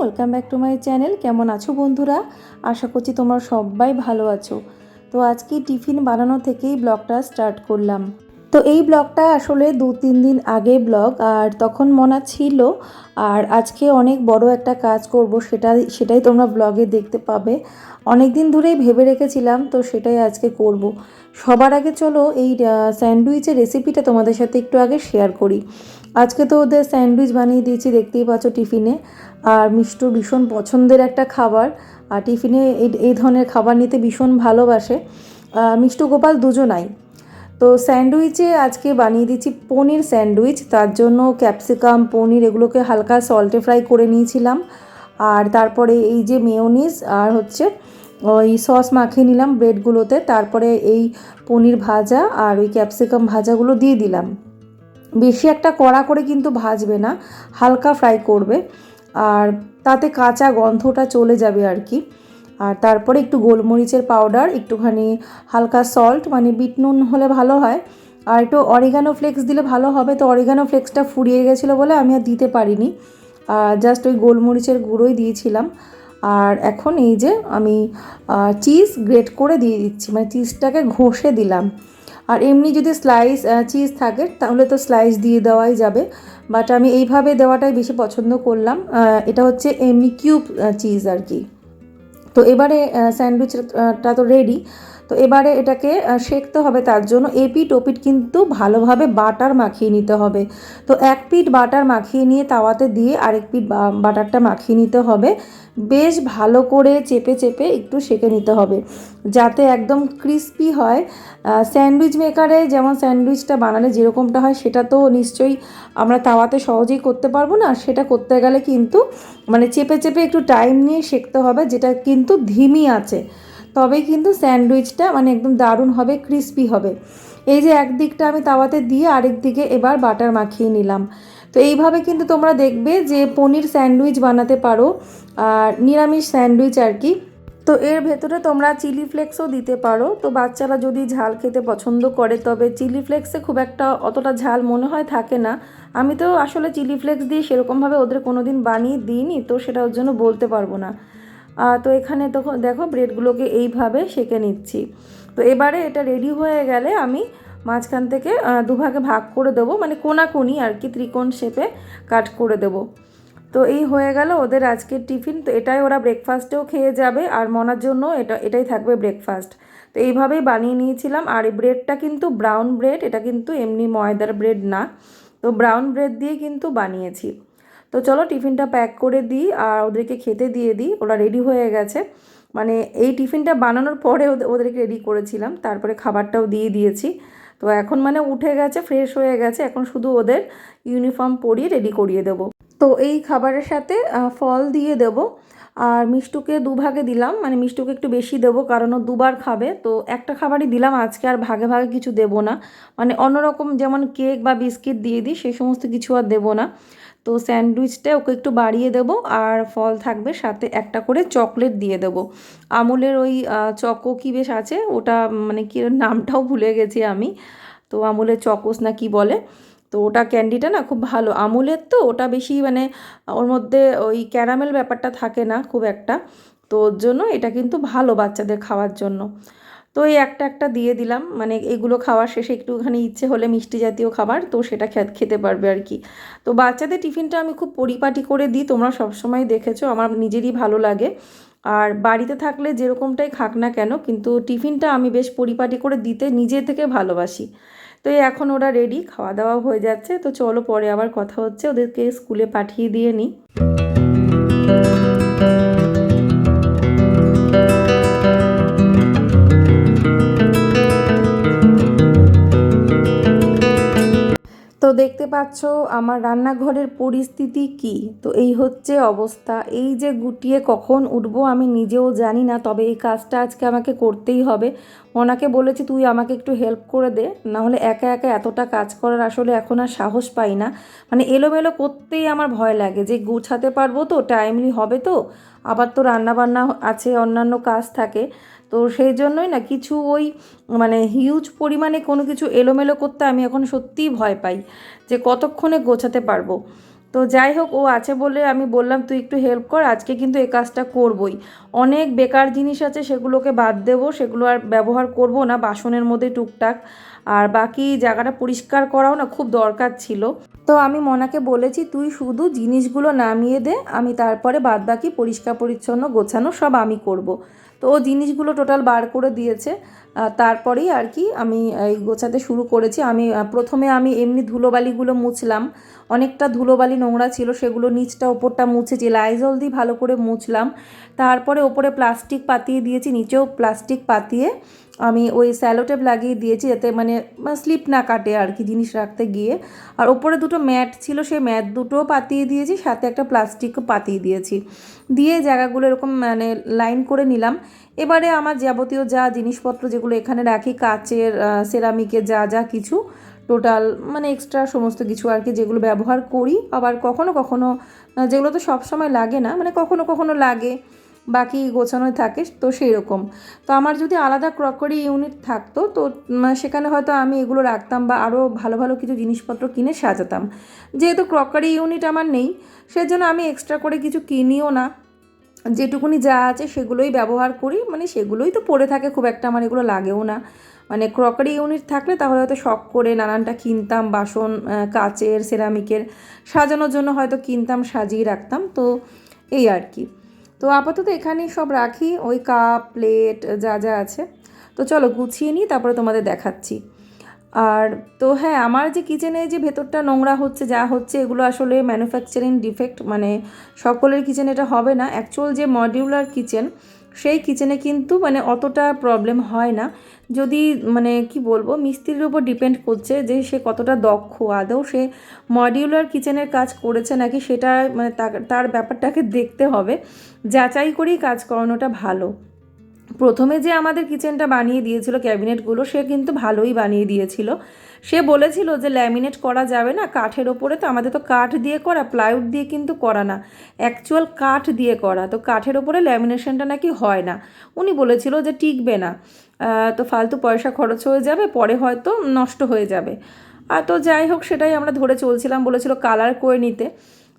Welcome back to my channel কেমন আছো বন্ধুরা? আশা করছি তোমরা সবাই ভালো আছো। তো আজকে টিফিন বানানো থেকেই ব্লগটা স্টার্ট করলাম। তো এই ব্লগটা আসলে দু তিন দিন আগে ব্লগ, আর তখন মনা ছিল, আর আজকে অনেক বড় একটা কাজ করব সেটা সেটাই তোমরা ব্লগে দেখতে পাবে। অনেক দিন ধরেই ভেবে রেখেছিলাম, তো সেটাই আজকে করব। সবার আগে চলো এই স্যান্ডউইচের রেসিপিটা তোমাদের সাথে একটু আগে শেয়ার করি। আজকে তো ওদের স্যান্ডউইচ বানিয়ে দিয়েছি, দেখতেই পাচ্ছ টিফিনে। আর মিষ্টুর ভীষণ পছন্দের একটা খাবার, আর টিফিনে এই ধরনের খাবার নিতে ভীষণ ভালোবাসে। মিষ্টু গোপাল দুজনাই। তো স্যান্ডউইচে আজকে বানিয়ে দিচ্ছি পনির স্যান্ডউইচ। তার জন্য ক্যাপসিকাম, পনির এগুলোকে হালকা সল্টে ফ্রাই করে নিয়েছিলাম। আর তারপরে এই যে মেয়োনিজ আর হচ্ছে ওই সস মাখিয়ে নিলাম ব্রেডগুলোতে। তারপরে এই পনির ভাজা আর ওই ক্যাপসিকাম ভাজাগুলো দিয়ে দিলাম। বেশি একটা কড়া করে কিন্তু ভাজবে না, হালকা ফ্রাই করবে। আর তাতে কাঁচা গন্ধটা চলে যাবে আর কি। আর তারপরে একটু গোলমরিচের পাউডার একটুখানি হালকা সল্ট মানে বিট নুন হলে ভালো হয়। আর একটু অরিগানো ফ্লেক্স দিলে ভালো হবে, তো অরিগানো ফ্লেক্সটা ফুরিয়ে গেছিল বলে আমি আর দিতে পারিনি। জাস্ট ওই গোলমরিচের গুঁড়োই দিয়েছিলাম। আর এখন এই যে আমি চিজ গ্রেট করে দিয়ে দিচ্ছি মানে চিজটাকে ঘষে দিলাম। আর এমনি যদি স্লাইস চিজ থাকে, তাহলে তো স্লাইস দিয়ে দেওয়াই যাবে। বাট আমি এইভাবে দেওয়াটাই বেশি পছন্দ করলাম। এটা হচ্ছে এমনি কিউব চিজ আর কি। তো এবারে স্যান্ডউইচটা তো রেডি তো এবারে এটাকে সেঁকতে হবে তার জন্য। এ এপিট ওপিট কিন্তু ভালোভাবে বাটার মাখিয়ে নিতে হবে। তো এক পিঠ বাটার মাখিয়ে নিয়ে তাওয়াতে দিয়ে আরেক পিঠ বাটারটা মাখিয়ে নিতে হবে। বেশ ভালো করে চেপে চেপে একটু সেঁকে নিতে হবে। যাতে একদম ক্রিস্পি হয়। স্যান্ডউইচ মেকারে যেমন স্যান্ডউইচটা বানালে যেরকমটা হয়, সেটা তো নিশ্চয়ই আমরা তাওয়াতে সহজেই করতে পারব না। সেটা করতে গেলে কিন্তু মানে চেপে চেপে একটু টাইম নিয়ে সেঁকতে হবে, যেটা কিন্তু ধিমি আছে। তবেই কিন্তু স্যান্ডউইচটা মানে একদম দারুণ হবে, ক্রিস্পি হবে। এই যে একদিকটা আমি তাওয়াতে দিয়ে আরেক দিকে এবার বাটার মাখিয়ে নিলাম। তো এইভাবে কিন্তু তোমরা দেখবে যে পনির স্যান্ডউইচ বানাতে পারো আর নিরামিষ স্যান্ডউইচ আর কি। তো এর ভেতরে তোমরা চিলি ফ্লেক্সও দিতে পারো। তো বাচ্চারা যদি ঝাল খেতে পছন্দ করে, তবে চিলি ফ্লেক্সে খুব একটা অতটা ঝাল মনে হয় থাকে না। আমি তো আসলে চিলি ফ্লেক্স দিয়ে সেরকমভাবে ওদের কোনো দিন বানিয়ে দিইনি, তো সেটা ওর জন্য বলতে পারব না। তো এখানে তখন দেখো ব্রেডগুলোকে এইভাবে সেঁকে নিচ্ছি। তো এবারে এটা রেডি হয়ে গেলে আমি মাঝখান থেকে দুভাগে ভাগ করে দেবো মানে কোনাকুনি আর কি, ত্রিকোণ শেপে কাট করে দেবো। তো এই হয়ে গেল ওদের আজকের টিফিন। তো এটাই ওরা ব্রেকফাস্টেও খেয়ে যাবে আর মনার জন্য এটা, এটাই থাকবে ব্রেকফাস্ট তো এইভাবেই বানিয়ে নিয়েছিলাম। আর এই ব্রেডটা কিন্তু ব্রাউন ব্রেড এটা কিন্তু এমনি ময়দার ব্রেড না। তো ব্রাউন ব্রেড দিয়ে কিন্তু বানিয়েছি। তো চলো টিফিনটা প্যাক করে দিই আর ওদেরকে খেতে দিয়ে দিই। ওরা রেডি হয়ে গেছে। মানে এই টিফিনটা বানানোর পরে ওদের- ওদেরকে রেডি করেছিলাম। তারপরে খাবারটাও দিয়ে দিয়েছি। তো এখন মানে উঠে গেছে ফ্রেশ হয়ে গেছে। এখন শুধু ওদের ইউনিফর্ম পরিয়ে রেডি করিয়ে দেবো। তো এই খাবারের সাথে ফল দিয়ে দেব। আর মিষ্টুকে দুভাগে দিলাম। মানে মিষ্টুকে একটু বেশি দেবো কারণ ও দুবার খাবে। তো একটা খাবারই দিলাম। আজকে আর ভাগে ভাগে কিছু দেবো না। মানে অন্যরকম যেমন কেক বা বিস্কিট দিয়ে দিই সেই সমস্ত কিছু আর দেবো না। তো স্যান্ডউইচটা ওকে একটু বাড়িয়ে দেবো আর ফল থাকবে সাথে একটা করে চকলেট দিয়ে দেবো। আমুলের ওই চকো কি বেশ আছে? ওটা মানে কি নামটাও ভুলে গেছি আমি। তো আমুলের চকোস না কি বলে? তো ওটা ক্যান্ডিটা না খুব ভালো। আমুলের তো ওটা বেশি মানে ওর মধ্যে ওই ক্যারামেল ব্যাপারটা থাকে না খুব একটা। তো ওর জন্য এটা কিন্তু ভালো বাচ্চাদের খাওয়ার জন্য। তো এই একটা একটা দিয়ে দিলাম। মানে এগুলো খাওয়ার শেষে একটুখানি ইচ্ছে হলে মিষ্টি জাতীয় খাবার, তো সেটা খেতে পারবে আর কি। তো বাচ্চাদের টিফিনটা আমি খুব পরিপাটি করে দিই, তোমরা সবসময় দেখেছ, আমার নিজেরই ভালো লাগে। আর বাড়িতে থাকলে যেরকমটাই খাক না কেন, কিন্তু টিফিনটা আমি বেশ পরিপাটি করে দিতে নিজে থেকে ভালোবাসি। তো এখন ওরা রেডি খাওয়া দাওয়া হয়ে যাচ্ছে। তো চলো পরে আবার কথা হচ্ছে, ওদেরকে স্কুলে পাঠিয়ে দিয়ে নিই। দেখতে পাচ্ছ আমার রান্নাঘরের পরিস্থিতি কি? তো এই হচ্ছে অবস্থা। এই যে গুটিয়ে কখন উঠবো আমি নিজেও জানি না, তবে এই কাজটা আজকে আমাকে করতেই হবে। ওনাকে বলেছি, তুই আমাকে একটু হেল্প করে দে। নাহলে একা একা এতটা কাজ করার আসলে এখন আর সাহস পাই না। মানে এলোমেলো করতেই আমার ভয় লাগে যে গুছাতে পারব তো টাইমলি হবে তো। আবার তো রান্নাবান্না আছে, অন্যান্য কাজ থাকে। তো সেই জন্যই না কিছু ওই মানে হিউজ পরিমাণে কোনো কিছু এলোমেলো করতে আমি এখন সত্যিই ভয় পাই যে কতক্ষণে গোছাতে পারব। তো যাই হোক, ও আছে বলে আমি বললাম, তুই একটু হেল্প কর, আজকে কিন্তু এ কাজটা করবই। অনেক বেকার জিনিস আছে, সেগুলোকে বাদ দেবো, সেগুলো আর ব্যবহার করব না, বাসনের মধ্যে টুকটাক। আর বাকি জায়গাটা পরিষ্কার করাও না খুব দরকার ছিল। তো আমি মনাকে বলেছি, তুই শুধু জিনিসগুলো নামিয়ে দে, আমি তারপরে বাদ বাকি পরিষ্কার পরিচ্ছন্ন গোছানো সব আমি করব। তো ও জিনিসগুলো টোটাল বার করে দিয়েছে। তারপরেই আর কি আমি এই গোছাতে শুরু করেছি। আমি প্রথমে আমি এমনি ধুলোবালিগুলো মুছলাম। অনেকটা ধুলোবালি নোংরা ছিল, সেগুলো নিচটা, ওপরটা মুছেছি। লাইজল দিয়ে ভালো করে মুছলাম। তারপরে ওপরে প্লাস্টিক পাতিয়ে দিয়েছি, নিচেও প্লাস্টিক পাতিয়ে আমি ওই স্যালোটেপ লাগিয়ে দিয়েছি যাতে মানে স্লিপ না কাটে আর কি জিনিস রাখতে গিয়ে। আর ওপরে দুটো ম্যাট ছিল, সেই ম্যাট দুটোও পাতিয়ে দিয়েছি, সাথে একটা প্লাস্টিকও পাতিয়ে দিয়েছি। দিয়ে জায়গাগুলো এরকম মানে লাইন করে নিলাম। এবারে আমার যাবতীয় যা জিনিসপত্র যেগুলো এখানে রাখি, কাচের সেরামিকের যা যা কিছু, টোটাল মানে এক্সট্রা সমস্ত কিছু আর কি যেগুলো ব্যবহার করি। আবার কখনো কখনো যেগুলো তো সব সময় লাগে না মানে কখনো কখনো লাগে। বাকি গোছানো থাকে তো সেই রকম তো আমার যদি আলাদা ক্রকারি ইউনিট থাকতো, তো সেখানে হয়তো আমি এগুলো রাখতাম বা আরও ভালো ভালো কিছু জিনিসপত্র কিনে সাজাতাম। যেহেতু ক্রকারি ইউনিট আমার নেই, সেজন্য আমি এক্সট্রা করে কিছু কিনিও না। যেটুকুনি যা আছে সেগুলোই ব্যবহার করি মানে সেগুলোই তো পড়ে থাকে, খুব একটা আমার এগুলো লাগেও না। মানে ক্রকারি ইউনিট থাকলে তাহলে হয়তো শখ করে নানানটা কিনতাম, বাসন কাচের, সেরামিকের, সাজানোর জন্য হয়তো কিনতাম, সাজিয়ে রাখতাম, তো এই আর কি। তো আপাতত এখানেই সব রাখি। ওই কাপ প্লেট যা যা আছে। তো চলো গুছিয়ে নিই, তারপরে তোমাদের দেখাচ্ছি। আর তো হ্যাঁ আমার যে কিচেনে যে ভেতরটা নোংরা হচ্ছে, যা হচ্ছে, এগুলো আসলে ম্যানুফ্যাকচারিং ডিফেক্ট মানে সকলের কিচেনে এটা হবে না। অ্যাকচুয়াল যে মডিউলার কিচেন সেই কিচেনে কিন্তু মানে অতটা প্রবলেম হয় না। যদি মানে কি বলব, মিস্ত্রির উপর ডিপেন্ড করছে যে সে কতটা দক্ষ। আদৌ সে মডিউলার কিচেনের কাজ করেছে নাকি সেটা মানে তার- ব্যাপারটাকে দেখতে হবে। যাচাই করেই কাজ করানোটা ভালো। প্রথমে যে আমাদের কিচেনটা বানিয়ে দিয়েছিল ক্যাবিনেটগুলো, সে কিন্তু ভালোই বানিয়ে দিয়েছিল। সে বলেছিল যে ল্যামিনেট করা যাবে না, কাঠের ওপরে তো আমাদের তো কাঠ দিয়ে করা, প্লাইউড দিয়ে কিন্তু করা না, অ্যাকচুয়াল কাঠ দিয়ে করা, তো কাঠের ওপরে ল্যামিনেশনটা নাকি হয় না। উনি বলেছিল যে টিকবে না তো ফালতু পয়সা খরচ হয়ে যাবে, পরে হয়তো নষ্ট হয়ে যাবে। আর তো যাই হোক, সেটাই আমরা ধরে চলছিলাম, বলেছিল কালার করে নিতে।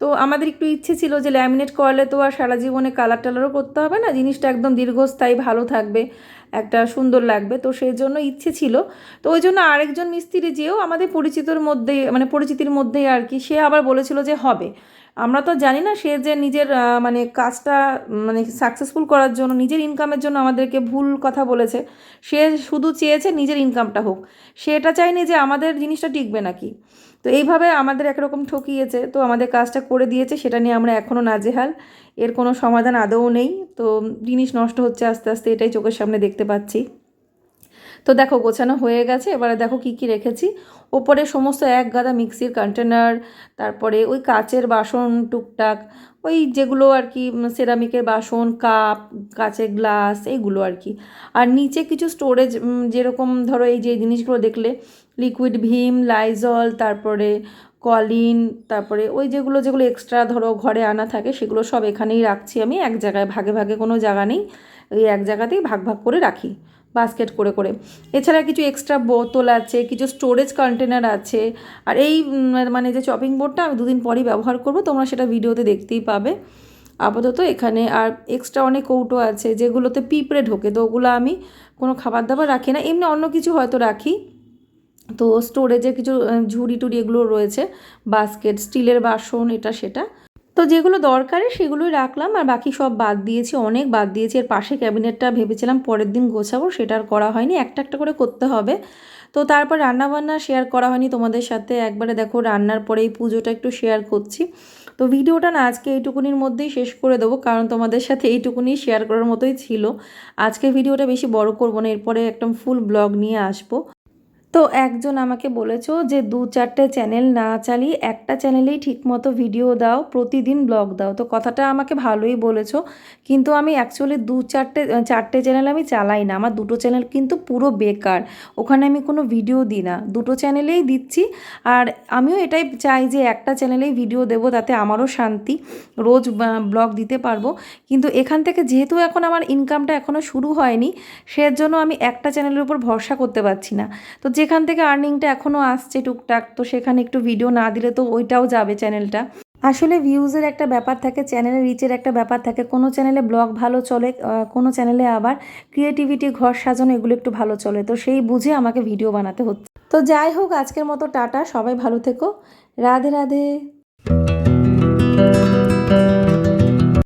তো আমাদের একটু ইচ্ছে ছিল যে ল্যামিনেট করলে তো আর সারা জীবনে কালার টালারও করতে হবে না, জিনিসটা একদম দীর্ঘস্থায়ী, ভালো থাকবে, একটা সুন্দর লাগবে, তো সেই জন্য ইচ্ছে ছিল। তো ওই জন্য আরেকজন মিস্ত্রি যেও আমাদের পরিচিতর মধ্যেই মানে পরিচিতির মধ্যেই আর কি, সে আবার বলেছিল যে হবে। আমরা তো জানি না সে যে নিজের মানে কাজটা মানে সাকসেসফুল করার জন্য, নিজের ইনকামের জন্য আমাদেরকে ভুল কথা বলেছে, সে শুধু চেয়েছে নিজের ইনকামটা হোক। সে এটা চায়নি যে আমাদের জিনিসটা টিকবে নাকি। তো এইভাবে আমাদের একরকম ঠকিয়েছে, তো আমাদের কাজটা করে দিয়েছে, সেটা নিয়ে আমরা এখনও নাজেহাল। এর কোনো সমাধান আদৌ নেই, তো জিনিস নষ্ট হচ্ছে আস্তে আস্তে, এটাই চোখের সামনে দেখতে পাচ্ছি। তো দেখো, গোছানো হয়ে গেছে। এবারে দেখো কি কি রেখেছি। ওপরে সমস্ত এক গাদা মিক্সির কন্টেনার তারপরে ওই কাচের বাসন টুকটাক, ওই যেগুলো আর কি সেরামিকের বাসন কাপ কাচের গ্লাস এইগুলো আর কি। আর নিচে কিছু স্টোরেজ যেরকম ধরো এই যে জিনিসগুলো দেখলে লিকুইড ভীম লাইজল তারপরে কলিন তারপরে ওই যেগুলো যেগুলো এক্সট্রা ধরো ঘরে আনা থাকে, সেগুলো সব এখানেই রাখছি আমি। এক জায়গায়, ভাগে ভাগে কোনো জায়গা নেই। ওই এক জায়গাতেই ভাগ ভাগ করে রাখি। বাস্কেট করে করে। এছাড়া কিছু এক্সট্রা বোতল আছে, কিছু স্টোরেজ কন্টেনার আছে। আর এই মানে যে চপিং বোর্ডটা আমি দুদিন পরই ব্যবহার করব, তোমরা সেটা ভিডিওতে দেখতেই পাবে। আপাতত এখানে আর এক্সট্রা অনেক কৌটো আছে, যেগুলোতে পিঁপড়ে ঢোকে, তো ওগুলো আমি কোনো খাবার দাবার রাখি না। এমনি অন্য কিছু হয়তো রাখি। তো স্টোরেজে কিছু ঝুড়ি টুড়ি এগুলো রয়েছে বাস্কেট স্টিলের বাসন, এটা, সেটা। তো যেগুলো দরকারি সেগুলোই রাখলাম, আর বাকি সব বাদ দিয়েছি, অনেক বাদ দিয়েছি। এর পাশে ক্যাবিনেটটা ভেবেছিলাম পরের দিন গোছাবো, সেটা আর করা হয়নি। একটা একটা করে করতে হবে। তো তারপর রান্নাবান্না শেয়ার করা হয়নি তোমাদের সাথে। একবারে দেখো রান্নার পরে এই পুজোটা একটু শেয়ার করছি। তো ভিডিওটা না আজকে এইটুকুনির মধ্যেই শেষ করে দেবো, কারণ তোমাদের সাথে এইটুকুনি শেয়ার করার মতোই ছিল। আজকে ভিডিওটা বেশি বড় করব না, এরপরে একদম ফুল ব্লগ নিয়ে আসব। তো একজন আমাকে বলেছ যে দু চারটে চ্যানেল না চালিয়ে একটা চ্যানেলেই ঠিকমতো ভিডিও দাও, প্রতিদিন ব্লগ দাও। তো কথাটা আমাকে ভালোই বলেছ। কিন্তু আমি অ্যাকচুয়ালি দু চারটে চারটে চ্যানেল আমি চালাই না। আমার দুটো চ্যানেল কিন্তু পুরো বেকার। ওখানে আমি কোনো ভিডিও দিই না। দুটো চ্যানেলেই দিচ্ছি। আর আমিও এটাই চাই যে একটা চ্যানেলেই ভিডিও দেবো তাতে আমারও শান্তি। রোজ ব্লগ দিতে পারব। কিন্তু এখান থেকে যেহেতু এখন আমার ইনকামটা এখনও শুরু হয়নি, সেজন্য আমি একটা চ্যানেলের উপর ভরসা করতে পারছি না। তো যেখান থেকে আর্নিংটা এখনও আসছে টুকটাক, তো সেখানে একটু ভিডিও না দিলে তো ওইটাও যাবে চ্যানেলটা আসলে ভিউজের একটা ব্যাপার থাকে চ্যানেলে রিচের একটা ব্যাপার থাকে। কোনো চ্যানেলে ব্লগ ভালো চলে কোনো চ্যানেলে আবার ক্রিয়েটিভিটি ঘর সাজানো এগুলো একটু ভালো চলে। তো সেই বুঝে আমাকে ভিডিও বানাতে হচ্ছে। তো যাই হোক, আজকের মতো টাটা, সবাই ভালো থেকো। রাধে রাধে।